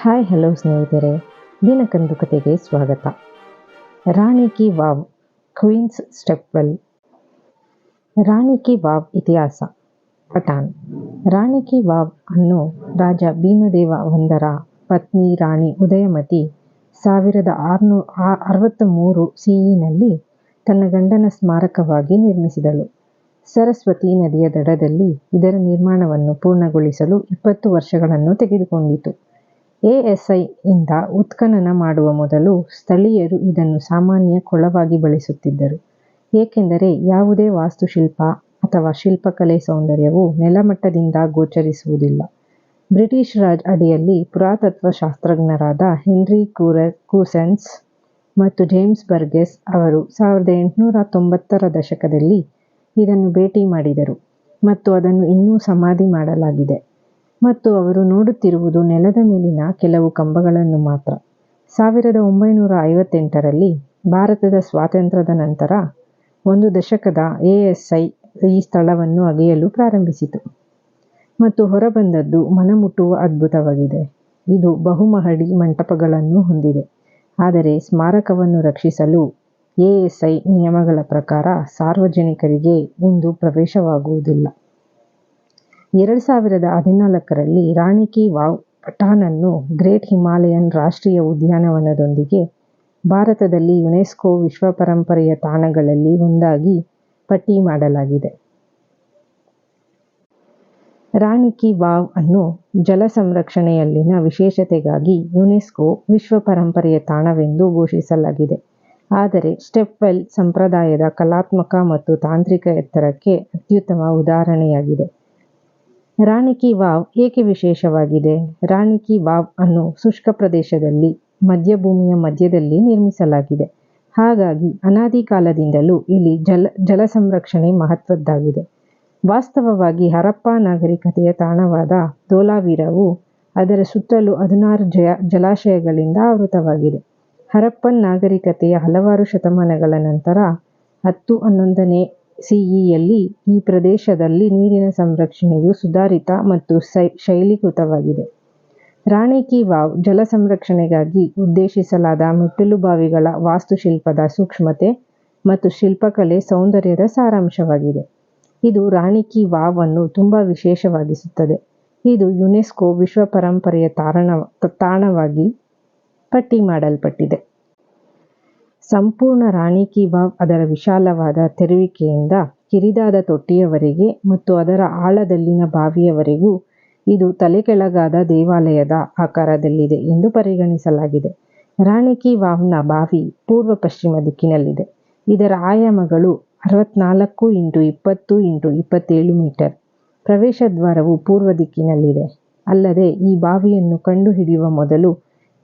Hi, hello ಸ್ನೇಹಿತರೆ. ದಿನಕಂದು ಕತೆಗೆ ಸ್ವಾಗತ. ರಾಣಿ ಕಿ ವಾವ್, ಕ್ವೀನ್ಸ್ ಸ್ಟೆಪ್ವೆಲ್ ರಾಣಿ ಕಿ ವಾವ್ ಇತಿಹಾಸ, ಪಠಾನ್. ರಾಣಿ ಕಿ ವಾವ್ ಅನ್ನು ರಾಜ ಭೀಮದೇವ ಒಂದರ ಪತ್ನಿ ರಾಣಿ ಉದಯಮತಿ ಸಾವಿರದ ಆರುನೂ ಅರವತ್ತ ಮೂರು ಸಿಇನಲ್ಲಿ ತನ್ನ ಗಂಡನ ಸ್ಮಾರಕವಾಗಿ ನಿರ್ಮಿಸಿದಳು. ಸರಸ್ವತಿ ನದಿಯ ದಡದಲ್ಲಿ ಇದರ ನಿರ್ಮಾಣವನ್ನು ಪೂರ್ಣಗೊಳಿಸಲು ಇಪ್ಪತ್ತು ವರ್ಷಗಳನ್ನು ತೆಗೆದುಕೊಂಡಿತು. ಎಎಸ್ಐ ಇಂದ ಉತ್ಖನನ ಮಾಡುವ ಮೊದಲು ಸ್ಥಳೀಯರು ಇದನ್ನು ಸಾಮಾನ್ಯ ಕೊಳವಾಗಿ ಬಳಸುತ್ತಿದ್ದರು. ಏಕೆಂದರೆ ಯಾವುದೇ ವಾಸ್ತುಶಿಲ್ಪ ಅಥವಾ ಶಿಲ್ಪಕಲೆ ಸೌಂದರ್ಯವು ನೆಲಮಟ್ಟದಿಂದ ಗೋಚರಿಸುವುದಿಲ್ಲ. ಬ್ರಿಟಿಷ್ ರಾಜ್ ಅಡಿಯಲ್ಲಿ ಪುರಾತತ್ವ ಶಾಸ್ತ್ರಜ್ಞರಾದ ಹೆನ್ರಿ ಕೂಸೆನ್ಸ್ ಮತ್ತು ಜೇಮ್ಸ್ ಬರ್ಗೆಸ್ ಅವರು ಸಾವಿರದ ಎಂಟುನೂರ ತೊಂಬತ್ತರ ದಶಕದಲ್ಲಿ ಇದನ್ನು ಭೇಟಿ ಮಾಡಿದರು ಮತ್ತು ಅದನ್ನು ಇನ್ನೂ ಸಮಾಧಿ ಮಾಡಲಾಗಿದೆ. ಮತ್ತು ಅವರು ನೋಡುತ್ತಿರುವುದು ನೆಲದ ಮೇಲಿನ ಕೆಲವು ಕಂಬಗಳನ್ನು ಮಾತ್ರ. ಸಾವಿರದ ಒಂಬೈನೂರ ಐವತ್ತೆಂಟರಲ್ಲಿ ಭಾರತದ ಸ್ವಾತಂತ್ರ್ಯದ ನಂತರ ಒಂದು ದಶಕದ ಎಎಸ್ಐ ಈ ಸ್ಥಳವನ್ನು ಅಗೆಯಲು ಪ್ರಾರಂಭಿಸಿತು. ಮತ್ತು ಹೊರಬಂದದ್ದು ಮನಮುಟ್ಟುವ ಅದ್ಭುತವಾಗಿದೆ. ಇದು ಬಹುಮಹಡಿ ಮಂಟಪಗಳನ್ನು ಹೊಂದಿದೆ. ಆದರೆ ಸ್ಮಾರಕವನ್ನು ರಕ್ಷಿಸಲು ಎಎಸ್ಐ ನಿಯಮಗಳ ಪ್ರಕಾರ ಸಾರ್ವಜನಿಕರಿಗೆ ಇಂದು ಪ್ರವೇಶವಾಗುವುದಿಲ್ಲ. ಎರಡು ಸಾವಿರದ ಹದಿನಾಲ್ಕರಲ್ಲಿ ರಾಣಿ ಕಿ ವಾವ್ ಪಠಾನನ್ನು ಗ್ರೇಟ್ ಹಿಮಾಲಯನ್ ರಾಷ್ಟ್ರೀಯ ಉದ್ಯಾನವನದೊಂದಿಗೆ ಭಾರತದಲ್ಲಿ ಯುನೆಸ್ಕೋ ವಿಶ್ವ ಪರಂಪರೆಯ ತಾಣಗಳಲ್ಲಿ ಒಂದಾಗಿ ಪಟ್ಟಿ ಮಾಡಲಾಗಿದೆ. ರಾಣಿ ಕಿ ವಾವ್ ಅನ್ನು ಜಲ ಸಂರಕ್ಷಣೆಯಲ್ಲಿನ ವಿಶೇಷತೆಗಾಗಿ ಯುನೆಸ್ಕೋ ವಿಶ್ವ ಪರಂಪರೆಯ ತಾಣವೆಂದು ಘೋಷಿಸಲಾಗಿದೆ. ಆದರೆ ಸ್ಟೆಪ್ವೆಲ್ ಸಂಪ್ರದಾಯದ ಕಲಾತ್ಮಕ ಮತ್ತು ತಾಂತ್ರಿಕ ಎತ್ತರಕ್ಕೆ ಅತ್ಯುತ್ತಮ ಉದಾಹರಣೆಯಾಗಿದೆ. ರಾಣಿ ಕಿ ವಾವ್ ಏಕೆ ವಿಶೇಷವಾಗಿದೆ? ರಾಣಿ ಕಿ ವಾವ್ ಅನ್ನು ಶುಷ್ಕ ಪ್ರದೇಶದಲ್ಲಿ, ಮಧ್ಯಭೂಮಿಯ ಮಧ್ಯದಲ್ಲಿ ನಿರ್ಮಿಸಲಾಗಿದೆ. ಹಾಗಾಗಿ ಅನಾದಿ ಕಾಲದಿಂದಲೂ ಇಲ್ಲಿ ಜಲ ಜಲ ಸಂರಕ್ಷಣೆ ಮಹತ್ವದ್ದಾಗಿದೆ. ವಾಸ್ತವವಾಗಿ ಹರಪ್ಪ ನಾಗರಿಕತೆಯ ತಾಣವಾದ ಧೋಲಾವೀರವು ಅದರ ಸುತ್ತಲೂ ಹದಿನಾರು ಜಯ, ಜಲಾಶಯಗಳಿಂದ ಆವೃತವಾಗಿದೆ. ಹರಪ್ಪನ್ ನಾಗರಿಕತೆಯ ಹಲವಾರು ಶತಮಾನಗಳ ನಂತರ ಹತ್ತು ಹನ್ನೊಂದನೇ ಸಿಇಯಲ್ಲಿ ಈ ಪ್ರದೇಶದಲ್ಲಿ ನೀರಿನ ಸಂರಕ್ಷಣೆಯು ಸುಧಾರಿತ ಮತ್ತು ಶೈಲೀಕೃತವಾಗಿದೆ. ರಾಣಿ ಕಿ ವಾವ್ ಜಲ ಸಂರಕ್ಷಣೆಗಾಗಿ ಉದ್ದೇಶಿಸಲಾದ ಮೆಟ್ಟಿಲುಬಾವಿಗಳ ವಾಸ್ತುಶಿಲ್ಪದ ಸೂಕ್ಷ್ಮತೆ ಮತ್ತು ಶಿಲ್ಪಕಲೆ ಸೌಂದರ್ಯದ ಸಾರಾಂಶವಾಗಿದೆ. ಇದು ರಾಣಿ ಕಿ ವಾವ್ ಅನ್ನು ತುಂಬಾ ವಿಶೇಷವಾಗಿಸುತ್ತದೆ. ಇದು ಯುನೆಸ್ಕೋ ವಿಶ್ವ ಪರಂಪರೆಯ ತಾರಣ, ತಾಣವಾಗಿ ಪಟ್ಟಿ ಮಾಡಲ್ಪಟ್ಟಿದೆ. ಸಂಪೂರ್ಣ ರಾಣಿ ಕಿ ವಾವ್ ಅದರ ವಿಶಾಲವಾದ ತೆರುವಿಕೆಯಿಂದ ಕಿರಿದಾದ ತೊಟ್ಟಿಯವರೆಗೆ ಮತ್ತು ಅದರ ಆಳದಲ್ಲಿನ ಬಾವಿಯವರೆಗೂ ಇದು ತಲೆಕೆಳಗಾದ ದೇವಾಲಯದ ಆಕಾರದಲ್ಲಿದೆ ಎಂದು ಪರಿಗಣಿಸಲಾಗಿದೆ. ರಾಣಿ ಕಿ ಬಾವಿ ಪೂರ್ವ ಪಶ್ಚಿಮ ದಿಕ್ಕಿನಲ್ಲಿದೆ. ಇದರ ಆಯಾಮಗಳು ಅರವತ್ನಾಲ್ಕು ಇಂಟು ಇಪ್ಪತ್ತು ಇಂಟು ಇಪ್ಪತ್ತೇಳು ಮೀಟರ್. ಪ್ರವೇಶ ದ್ವಾರವು ಪೂರ್ವ ದಿಕ್ಕಿನಲ್ಲಿದೆ. ಅಲ್ಲದೆ ಈ ಬಾವಿಯನ್ನು ಕಂಡುಹಿಡಿಯುವ ಮೊದಲು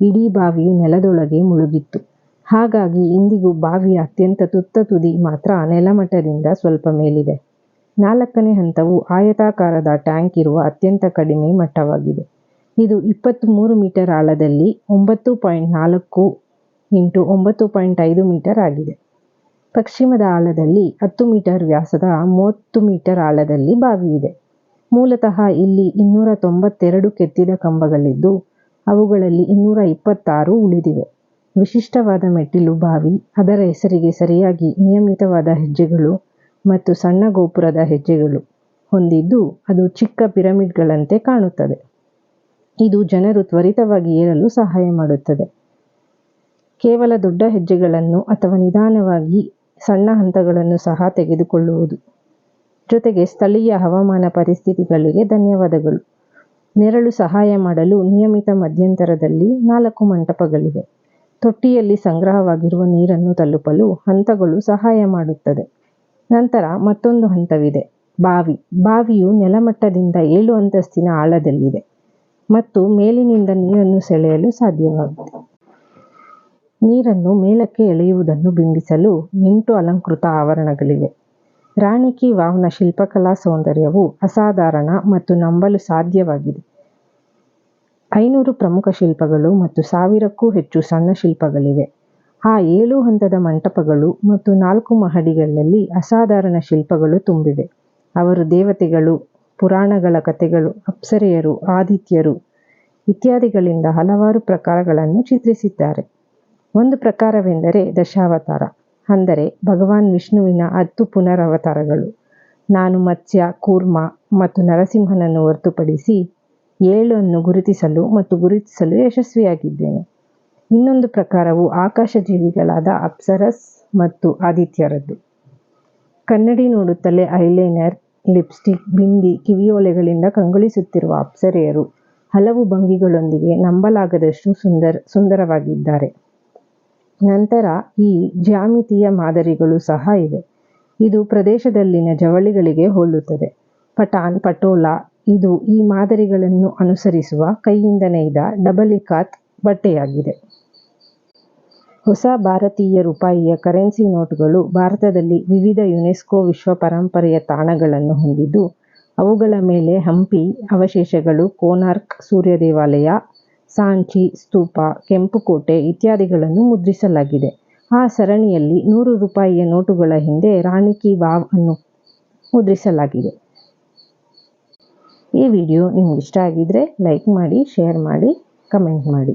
ಇಡೀ ಬಾವಿಯು ನೆಲದೊಳಗೆ ಮುಳುಗಿತ್ತು. ಹಾಗಾಗಿ ಇಂದಿಗೂ ಬಾವಿಯ ಅತ್ಯಂತ ತುತ್ತ ತುದಿ ಮಾತ್ರ ನೆಲಮಟ್ಟದಿಂದ ಸ್ವಲ್ಪ ಮೇಲಿದೆ. ನಾಲ್ಕನೇ ಹಂತವು ಆಯತಾಕಾರದ ಟ್ಯಾಂಕ್ ಇರುವ ಅತ್ಯಂತ ಕಡಿಮೆ ಮಟ್ಟವಾಗಿದೆ. ಇದು ಇಪ್ಪತ್ತ್ಮೂರು ಮೀಟರ್ ಆಳದಲ್ಲಿ ಒಂಬತ್ತು ಪಾಯಿಂಟ್ ನಾಲ್ಕು ಇಂಟು ಒಂಬತ್ತು ಪಾಯಿಂಟ್ ಐದು ಮೀಟರ್ ಆಗಿದೆ. ಪಶ್ಚಿಮದ ಆಳದಲ್ಲಿ ಹತ್ತು ಮೀಟರ್ ವ್ಯಾಸದ ಮೂವತ್ತು ಮೀಟರ್ ಆಳದಲ್ಲಿ ಬಾವಿ ಇದೆ. ಮೂಲತಃ ಇಲ್ಲಿ ಇನ್ನೂರ ತೊಂಬತ್ತೆರಡು ಕೆತ್ತಿದ ಕಂಬಗಳಿದ್ದು, ಅವುಗಳಲ್ಲಿ ಇನ್ನೂರ ಇಪ್ಪತ್ತಾರು ಉಳಿದಿವೆ. ವಿಶಿಷ್ಟವಾದ ಮೆಟ್ಟಿಲು ಬಾವಿ, ಅದರ ಹೆಸರಿಗೆ ಸರಿಯಾಗಿ ನಿಯಮಿತವಾದ ಹೆಜ್ಜೆಗಳು ಮತ್ತು ಸಣ್ಣ ಗೋಪುರದ ಹೆಜ್ಜೆಗಳು ಹೊಂದಿದ್ದು, ಅದು ಚಿಕ್ಕ ಪಿರಮಿಡ್ಗಳಂತೆ ಕಾಣುತ್ತದೆ. ಇದು ಜನರು ತ್ವರಿತವಾಗಿ ಏರಲು ಸಹಾಯ ಮಾಡುತ್ತದೆ. ಕೇವಲ ದೊಡ್ಡ ಹೆಜ್ಜೆಗಳನ್ನು ಅಥವಾ ನಿಧಾನವಾಗಿ ಸಣ್ಣ ಹಂತಗಳನ್ನು ಸಹ ತೆಗೆದುಕೊಳ್ಳುವುದು. ಜೊತೆಗೆ ಸ್ಥಳೀಯ ಹವಾಮಾನ ಪರಿಸ್ಥಿತಿಗಳಿಗೆ ಧನ್ಯವಾದಗಳು. ನೆರಳು ಸಹಾಯ ಮಾಡಲು ನಿಯಮಿತ ಮಧ್ಯಂತರದಲ್ಲಿ ನಾಲ್ಕು ಮಂಟಪಗಳಿವೆ. ತೊಟ್ಟಿಯಲ್ಲಿ ಸಂಗ್ರಹವಾಗಿರುವ ನೀರನ್ನು ತಲುಪಲು ಹಂತಗಳು ಸಹಾಯ ಮಾಡುತ್ತದೆ. ನಂತರ ಮತ್ತೊಂದು ಹಂತವಿದೆ. ಬಾವಿ. ಬಾವಿಯು ನೆಲಮಟ್ಟದಿಂದ ಏಳು ಅಂತಸ್ತಿನ ಆಳದಲ್ಲಿದೆ ಮತ್ತು ಮೇಲಿನಿಂದ ನೀರನ್ನು ಸೆಳೆಯಲು ಸಾಧ್ಯವಾಗುತ್ತದೆ. ನೀರನ್ನು ಮೇಲಕ್ಕೆ ಎಳೆಯುವುದನ್ನು ಬಿಂಬಿಸಲು ಎಂಟು ಅಲಂಕೃತ ಆವರಣಗಳಿವೆ. ರಾಣಿಕಿ ವಾವ್ನ ಶಿಲ್ಪಕಲಾ ಸೌಂದರ್ಯವು ಅಸಾಧಾರಣ ಮತ್ತು ನಂಬಲು ಸಾಧ್ಯವಾಗಿದೆ. ಐನೂರು ಪ್ರಮುಖ ಶಿಲ್ಪಗಳು ಮತ್ತು ಸಾವಿರಕ್ಕೂ ಹೆಚ್ಚು ಸಣ್ಣ ಶಿಲ್ಪಗಳಿವೆ. ಆ ಏಳು ಹಂತದ ಮಂಟಪಗಳು ಮತ್ತು ನಾಲ್ಕು ಮಹಡಿಗಳಲ್ಲಿ ಅಸಾಧಾರಣ ಶಿಲ್ಪಗಳು ತುಂಬಿವೆ. ಅವರು ದೇವತೆಗಳು, ಪುರಾಣಗಳ ಕಥೆಗಳು, ಅಪ್ಸರೆಯರು, ಆದಿತ್ಯರು ಇತ್ಯಾದಿಗಳಿಂದ ಹಲವಾರು ಪ್ರಕಾರಗಳನ್ನು ಚಿತ್ರಿಸಿದ್ದಾರೆ. ಒಂದು ಪ್ರಕಾರವೆಂದರೆ ದಶಾವತಾರ, ಅಂದರೆ ಭಗವಾನ್ ವಿಷ್ಣುವಿನ ಹತ್ತು ಪುನರವತಾರಗಳು. ನಾನು ಮತ್ಸ್ಯ, ಕೂರ್ಮ ಮತ್ತು ನರಸಿಂಹನನ್ನು ಹೊರತುಪಡಿಸಿ ಏಳನ್ನು ಗುರುತಿಸಲು ಮತ್ತು ಗುರುತಿಸಲು ಯಶಸ್ವಿಯಾಗಿದ್ದೇನೆ. ಇನ್ನೊಂದು ಪ್ರಕಾರವು ಆಕಾಶಜೀವಿಗಳಾದ ಅಪ್ಸರಸ್ ಮತ್ತು ಆದಿತ್ಯರದ್ದು. ಕನ್ನಡಿ ನೋಡುತ್ತಲೇ ಐಲೈನರ್, ಲಿಪ್ಸ್ಟಿಕ್, ಬಿಂದಿ, ಕಿವಿಯೋಲೆಗಳಿಂದ ಕಂಗೊಳಿಸುತ್ತಿರುವ ಅಪ್ಸರೆಯರು ಹಲವು ಭಂಗಿಗಳೊಂದಿಗೆ ನಂಬಲಾಗದಷ್ಟು ಸುಂದರ, ಸುಂದರವಾಗಿದ್ದಾರೆ. ನಂತರ ಈ ಜ್ಯಾಮಿತೀಯ ಮಾದರಿಗಳು ಸಹ ಇವೆ. ಇದು ಪ್ರದೇಶದಲ್ಲಿನ ಜವಳಿಗಳಿಗೆ ಹೋಲುತ್ತದೆ. ಪಟಾನ್, ಪಟೋಲಾ ಇದು ಈ ಮಾದರಿಗಳನ್ನು ಅನುಸರಿಸುವ ಕೈಯಿಂದ ನೇಯ್ದ ಡಬಲಿಕಾತ್ ಬಟ್ಟೆಯಾಗಿದೆ. ಹೊಸ ಭಾರತೀಯ ರೂಪಾಯಿಯ ಕರೆನ್ಸಿ ನೋಟುಗಳು ಭಾರತದಲ್ಲಿ ವಿವಿಧ ಯುನೆಸ್ಕೋ ವಿಶ್ವ ಪರಂಪರೆಯ ತಾಣಗಳನ್ನು ಹೊಂದಿದ್ದು, ಅವುಗಳ ಮೇಲೆ ಹಂಪಿ, ಅವಶೇಷಗಳು, ಕೋನಾರ್ಕ್ ಸೂರ್ಯ ದೇವಾಲಯ ಸಾಂಚಿ, ಸ್ತೂಪ, ಕೆಂಪುಕೋಟೆ ಇತ್ಯಾದಿಗಳನ್ನು ಮುದ್ರಿಸಲಾಗಿದೆ. ಆ ಸರಣಿಯಲ್ಲಿ ನೂರು ರೂಪಾಯಿಯ ನೋಟುಗಳ ಹಿಂದೆ ರಾಣಿ ಕಿ ವಾವ್ ಅನ್ನು ಮುದ್ರಿಸಲಾಗಿದೆ. ಈ ವಿಡಿಯೋ ನಿಮ್ಗೆ ಇಷ್ಟ ಆಗಿದ್ರೆ ಲೈಕ್ ಮಾಡಿ ಶೇರ್ ಮಾಡಿ ಕಮೆಂಟ್ ಮಾಡಿ.